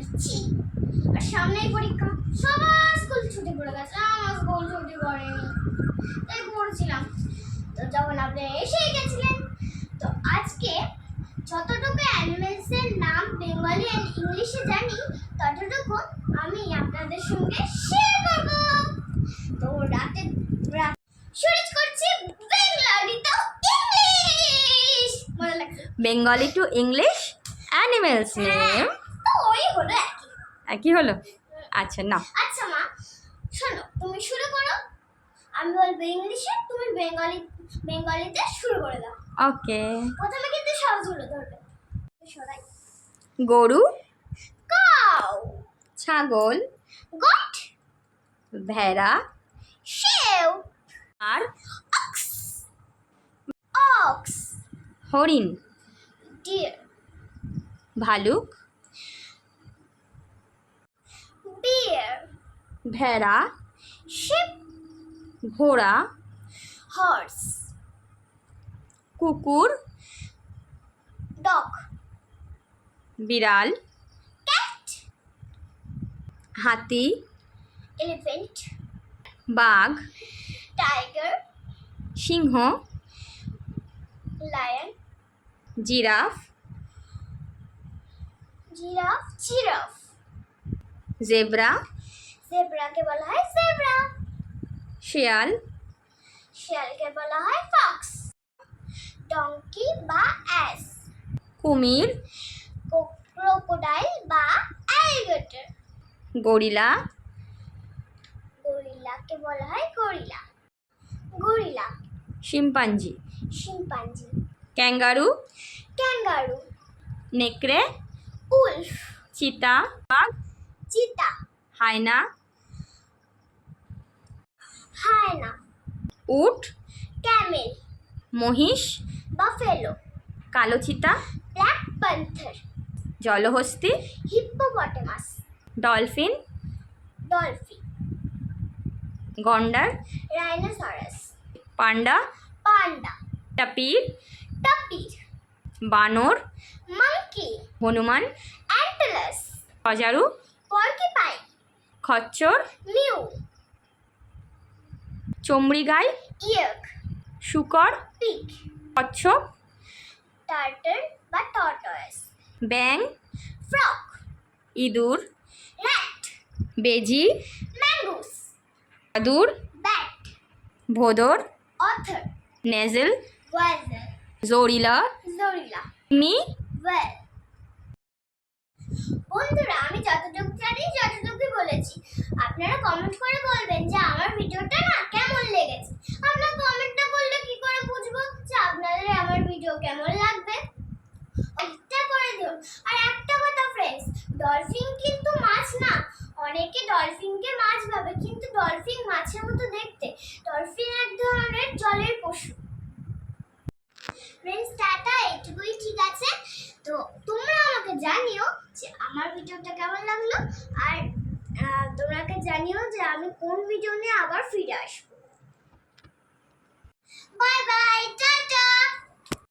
দিচ্ছি। আর সামনেই পরীক্ষা। সবার স্কুল ছুটি পড়ে গেছে। আমার স্কুল ছুটি পড়েনি। তাই পড়ছিলাম। তো যখন আপনি এসে গেছিলেন তো আজকে যতটুকু অ্যানিমেলসের নাম বেঙ্গলি অ্যান্ড ইংলিশে জানি ততটুকু আমি আপনাদের সঙ্গে শেয়ার করব। তো রাতে শুরু করছি বেঙ্গলি তো English Bengali to English animals name ওই হলো একই। একই হলো? আচ্ছা না আচ্ছা মা শোনো তুমি শুরু করো। আমি বলব ইংলিশে তুমি বেঙ্গলি বেঙ্গলিতে শুরু করে দাও। ওকে। প্রথমে কিন্তু সহজগুলো ধরবে। সরাই গরু? কাউ ছাগল? গট? ভেড়া? শেউ আর? অক্স। অক্স। হরিণ? ডিয়ার। ভালুক? বিয়ার ভেড়া শিপ ঘোড়া হর্স কুকুর ডগ বিড়াল ক্যাট হাতি এলিফ্যান্ট বাঘ টাইগার সিংহ lion giraffe giraffe giraffe. Zebra. জেব্রাকে বলা হয় জেব্রা। শিয়াল। শিয়ালকে বলা হয় ফক্স। ডঙ্কি বা অ্যাস। কুমির। ক্রোকোডাইল বা অ্যালিগেটর। গরিলা। গরিলাকে বলা হয় gorilla. Gorilla. Chimpanzee. Chimpanzee. Kangaroo. Kangaroo. নেকড়ে। উল্ফ। চিতা। বাঘ। চিতা হায়না। হায়না। উট। ক্যামেল। মহিষ। বাফেলো। কালো চিতা ব্ল্যাক প্যান্থার। জলহস্তি। হিপ্পোপটেমাস। ডলফিন। ডলফিন। গন্ডার। Rhinoceros. Panda. Panda. Tapir. Tapir. বানর। মাঙ্কি। হনুমান। অ্যান্টেলাস। অজারু পর্কিপাইন খচ্চর মিউ। চমড়ি গাই ইয়ক। শুকর পিগ কচ্ছপ টার্টল বা টর্টয়েস ব্যাং ফ্রক। ইঁদুর র্যাট বেজি ম্যাঙ্গুস। আদুর ব্যাট। ভোদর অথর। নেজেল ওয়াজার জরিলা জরিলা। মি ওয়েল। বন্ধুরা, আমি যতটুকু জানি যতটুকুই বলেছি। আপনারা কমেন্ট করে বলবেন যে আমার ভিডিওটা না কেমন লেগেছে। আপনার কমেন্টটা করলে কি করে বুঝব যে আপনাদের আমার ভিডিও কেমন লাগবে? একটা করে দিন আর একটা কথা ফ্রেন্ডস ডলফিন কিন্তু মাছ না। অনেকে ডলফিনকে মাছ ভাবে, কিন্তু ডলফিন মাছের মতো দেখতে ডলফিন এক ধরনের জলের পশু ফ্রেন্ডস টাটা এইটুকুই ঠিক আছে তো তোমরা আমাকে জানিও যে আমার ভিডিওটা কেমন লাগল আর আহ, তোমরাকে জানিও যে আমি কোন ভিডিও নিয়ে আবার ফিরে আসব। Bye bye tata.